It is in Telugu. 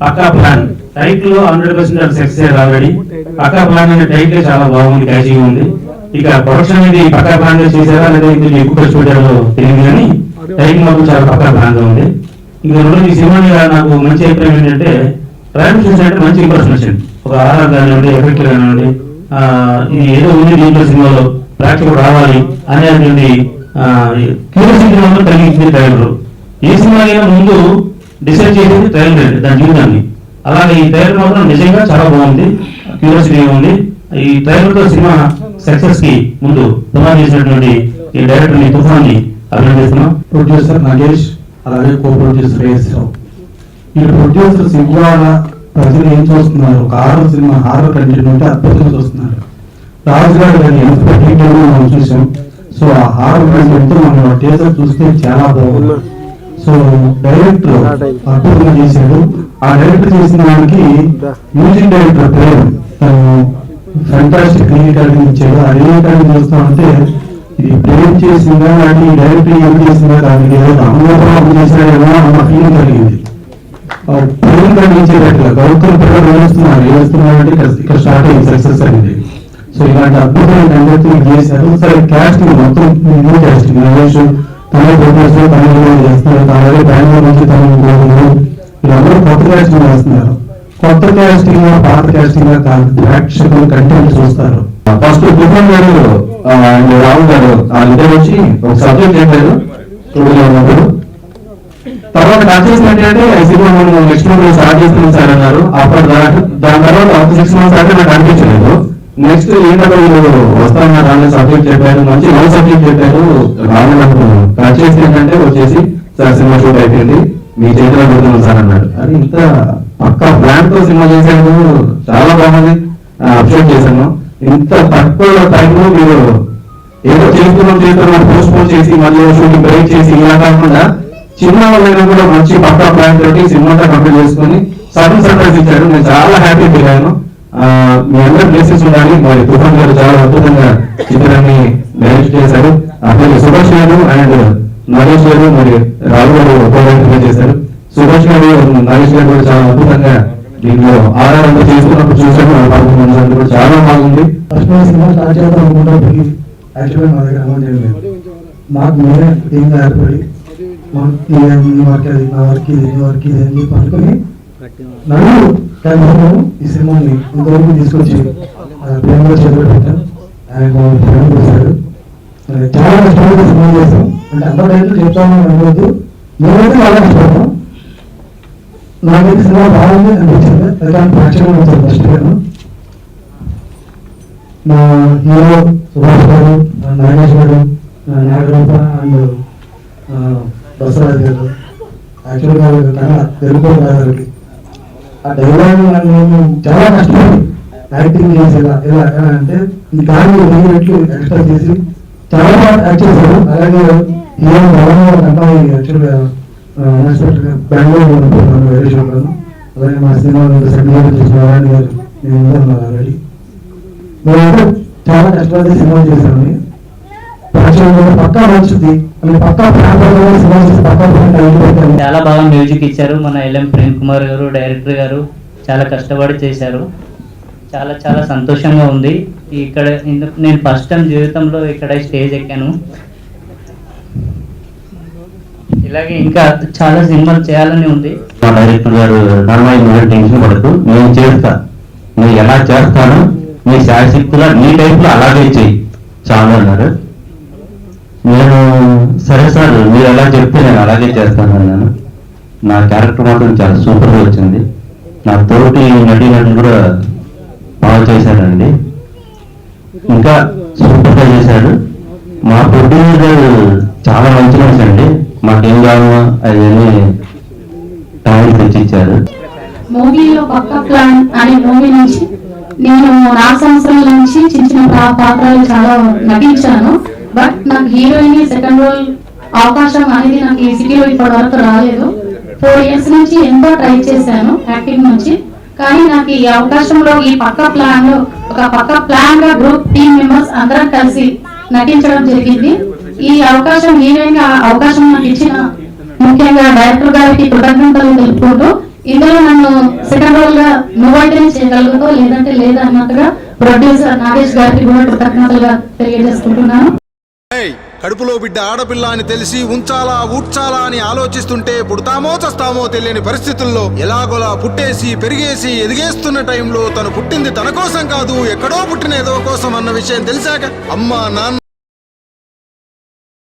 పక్కా ప్లాన్. టైటిల్లో హండ్రెడ్ పర్సెంట్ సక్సెస్ ఆల్రెడీ పక్కా ప్లాన్ అనే టైటిల్ చాలా బాగుంది క్యాచింగ్ ఉంది. ఇక ప్రొడక్షన్ అనేది పక్కా ప్లాన్గా చేశారా? లేదా ఇందులో ఎక్కువ ఖర్చు పెట్టారో తెలియదు కానీ టైం మాకు చాలా పక్కన భాగంగా ఉంది. ఇంకా రెండు ఈ సినిమా నాకు మంచి అభిప్రాయం ఏంటంటే ట్రైన్ చూసినట్టు మంచి ఇంప్రెషన్ వచ్చింది ఒక ఆహారం కానివ్వండి ఎఫెక్ట్ కానివ్వండి ఇది ఏదో ఉంది దీంట్లో సినిమాలో ప్రేక్షకుడు రావాలి అనేటువంటి క్యూరియాసిటీ మాత్రం కలిగించింది ట్రైలర్. ఏ సినిమా అయినా ముందు డిసైడ్ చేసింది ట్రైలర్ అండి దాని జీవితాన్ని. అలాగే ఈ ట్రైలర్ మాత్రం నిజంగా చాలా బాగుంది క్యూరియాసిటీ ఉంది. ఈ ట్రైలర్తో సినిమా సక్సెస్కి ముందు తుఫాన్ చేసినటువంటి ఈ డైరెక్టర్ని అలాగే ని ప్రొడ్యూసర్ నగేష్ అలాగే కో ప్రొడ్యూసర్ యేసరావు ఈ ప్రొడ్యూసర్స్ ఇవాళ ప్రజలు ఏం చూస్తున్నారు? ఒక హారర్ సినిమా హారర్ కంటెంట్ ఉంటే అద్భుతంగా చూస్తున్నారు. రాజుగారు ఎంత మనం చూసాం. సో ఆ హారర్ కంటెంట్ మనం టీజర్ చూస్తే చాలా బాగుంది. సో డైరెక్టర్ అద్భుతంగా చేశాడు. ఆ డైరెక్టర్ చేసిన దానికి మ్యూజిక్ డైరెక్టర్ పేరు తను ఫంటాస్టిక్ రీకార్డింగ్ ఇచ్చాడు ఆ రీకార్డింగ్ చూస్తా ఉంటే ఇది ప్రేమ్ చేసిందా అంటే ఈ ఏం చేసిందా దానికి ఏదో అమలాపురం చేశాడేమో అన్న ఫీలింగ్ కలిగింది. గౌతమ్ పిల్లలు వేస్తున్నారు వేస్తున్నారు అంటే ఇక్కడ- స్టార్ట్ అయింది సక్సెస్ అనేది సో ఇలాంటి అద్భుతమైన కంటెంట్ చేశారు. సరే కాస్టింగ్ మొత్తం న్యూ కాస్టింగ్ నరేష్ తనే ప్రొడ్యూసర్ చేస్తున్నారు. అలాగే బెంగళూరు నుంచి తన వీళ్ళందరూ కొత్త క్యాస్టింగ్ వేస్తున్నారు కొత్త పాత క్యాస్టింగ్ కాదు ప్రేక్షకులు కంటెంట్ చూస్తారు. ఫస్ట్ తుఫాన్ గారు ఆ, అండ్ గారు వాళ్ళిద్దరు వచ్చి ఒక సబ్జెక్ట్ చెప్పారు స్టూడియోలో ఉన్నప్పుడు. తర్వాత నా చేసినట్టు అంటే సినిమా మనం నెక్స్ట్ మంత్ స్టార్ట్ చేస్తున్నాం సార్ అన్నారు. అప్పుడు దాని తర్వాత ఒక సిక్స్ మంత్స్ అంటే నాకు అనిపించలేదు. నెక్స్ట్ ఏంటంటే వీళ్ళు వస్తామన్నారు రాని సబ్జెక్ట్ చెప్పారు మంచి లవ్ సబ్జెక్ట్ చెప్పారు రావాలి అనుకున్నాను. కట్ చేసి ఏంటంటే వచ్చేసి సార్ సినిమా షూట్ అయిపోయింది మీ చేతిలో పెడుతున్నాం సార్ అన్నాడు. అది ఇంత పక్క ప్లాన్తో సినిమా చేశాను చాలా బాగుంది. చేస్తున్నాం చేసి మళ్ళీ షూటింగ్ బ్రేక్ చేసి ఇలా కాకుండా చిన్న వాళ్ళైనా కూడా మంచి పక్కా ప్లాన్ తోటి సినిమా కంప్లీట్ చేసుకుని సడన్ సర్ప్రైజ్ ఇచ్చాడు నేను చాలా హ్యాపీ ఫీల్ అయ్యాను మీ అందరి ప్లేసెస్ ఉండాలి. మరి తుఫాన్ గారు చాలా అద్భుతంగా చిత్రాన్ని డైరెక్ట్ చేశారు. అట్లాగే సుభాష్ గారు అండ్ నరేష్ గారు మరి రావు గారు ప్లే చేశారు. సుభాష్ గారు నరేష్ గారు కూడా చాలా అద్భుతంగా దీంట్లో ఆధారంగా చేసుకున్నప్పుడు చూసాము వాళ్ళ పర్ఫార్మెన్స్ కూడా చాలా బాగుంది. ఫస్ట్ సినిమా స్టార్ట్ చేద్దాం అనుకున్నప్పటికీ యాక్చువల్గా మా దగ్గర అమౌంట్ ఏం లేదు మాకు మేమే టీంగా ఏర్పడి మా- ఈ వర్క్ అది నా వర్క్ ఇది ఈ వర్క్ ఇది అని చెప్పి అనుకుని నన్ను టైంలో ఈ సినిమాని ఇంతవరకు తీసుకొచ్చి ఆ, ప్రేమగా చేతులు పెట్టాం ఆయన ప్రేమ చేశాడు. చాలా కష్టపడి సినిమా చేసాం అంటే అందరూ రైతులు చెప్తామని అనుకోవద్దు మేమైతే చాలా కష్టపడతాం నాకైతే సినిమా బాగుంది అనిపించింది. ఎందుకంటే ప్రేక్షకులు వచ్చారు ఫస్ట్ నేను మా హీరో సుభాష్ గారు ఆ, నాగేష్ గారు నాగరూప అండ్ ఆ, బసవరాజ్ గారు యాక్చువల్గా కన్నా తెలుగు గారికి ఆ డైలాగ్ నేను చాలా కష్టపడి యాక్టింగ్ చేసి ఇలా ఎలా ఎలా అంటే ఈ కానీ వెయ్యి ఎక్స్ట్రా చేసి చాలా బాగా యాక్ట్ చేశారు. అలాగే హీరో భవన్ గారు అబ్బాయి యాక్చువల్గా అన్ఎక్స్పెక్టెడ్గా బెంగళూరు ఉంటున్నాను వేరే షోలో అలాగే మా సినిమా సెకండ్ చేసిన నారాయణ గారు నేను ఉన్నారు ఆల్రెడీ. మేము చాలా కష్టపడి సినిమా చేశాను పక్కా పక్కా చాలా బాగా మ్యూజిక్ ఇచ్చారు మన ఎల్ఎం ప్రేమ్ కుమార్ గారు డైరెక్టర్ గారు. చాలా కష్టపడి చేశారు. చాలా చాలా సంతోషంగా ఉంది. ఇక్కడ నేను ఫస్ట్ టైం జీవితంలో ఇక్కడ స్టేజ్ ఎక్కాను. ఇలాగే ఇంకా చాలా సినిమాలు చేయాలని ఉంది. మా డైరెక్టర్ గారు నర్మయ్య మీరు టెన్షన్ పడకు. నేను చేస్తా. నువ్వు ఎలా చేస్తాను? నీ శాశక్తిలో నీ టైప్లో అలాగే చెయ్యి. చాలు అన్నారు. నేను సరే సార్ మీరు ఎలా చెప్తే నేను అలాగే చేస్తాను అన్నాను. నా క్యారెక్టర్ మాత్రం చాలా సూపర్గా వచ్చింది. నా తోటి నటీనటులు కూడా బాగా చేశాడండి. ఇంకా సూపర్గా చేశాడు. మా ప్రొడ్యూసర్ గారు చాలా మంచి మనిషి అండి. మాకేం కావాలో అవన్నీ టైం తెచ్చిచ్చారు. మూవీలో పక్క ప్లాన్ అనే మూవీ నుంచి నేను నా సంవత్సరం నుంచి చిన్న చిన్న పాత్రలు చాలా నటించాను. బట్ నాకు హీరోయిన్ సెకండ్ రోల్ అవకాశం అనేది నాకు ఈ సిటీలో ఇప్పటి వరకు రాలేదు. ఫోర్ ఇయర్స్ నుంచి ఎంతో ట్రై చేశాను యాక్టింగ్ నుంచి. కానీ నాకు ఈ అవకాశంలో ఈ పక్క ప్లాన్లో ఒక పక్క ప్లాన్గా గ్రూప్ టీమ్ మెంబర్స్ అందరం కలిసి నటించడం జరిగింది. ఈ అవకాశం ఈవెంట్ అవకాశం నాకు ఇచ్చిన ముఖ్యంగా డైరెక్టర్ గారికి కృతజ్ఞతలు తెలుపుకుంటూ ఇందులో నన్ను సెకండ్ రోల్గా నువ్వైతేనే చేయగలుగుతావు లేదంటే లేదన్నట్టుగా ప్రొడ్యూసర్ నాగేష్ గారికి కూడా కృతజ్ఞతలుగా తెలియజేసుకుంటున్నాను. కడుపులో బిడ్డ ఆడపిల్ల అని తెలిసి ఉంచాలా ఊడ్చాలా అని ఆలోచిస్తుంటే పుడతామో చస్తామో తెలియని పరిస్థితుల్లో ఎలాగోలా పుట్టేసి పెరిగేసి ఎదిగేస్తున్న టైంలో తను పుట్టింది తన కోసం కాదు ఎక్కడో పుట్టిన ఏదో కోసం అన్న విషయం తెలిసాక అమ్మా నాన్న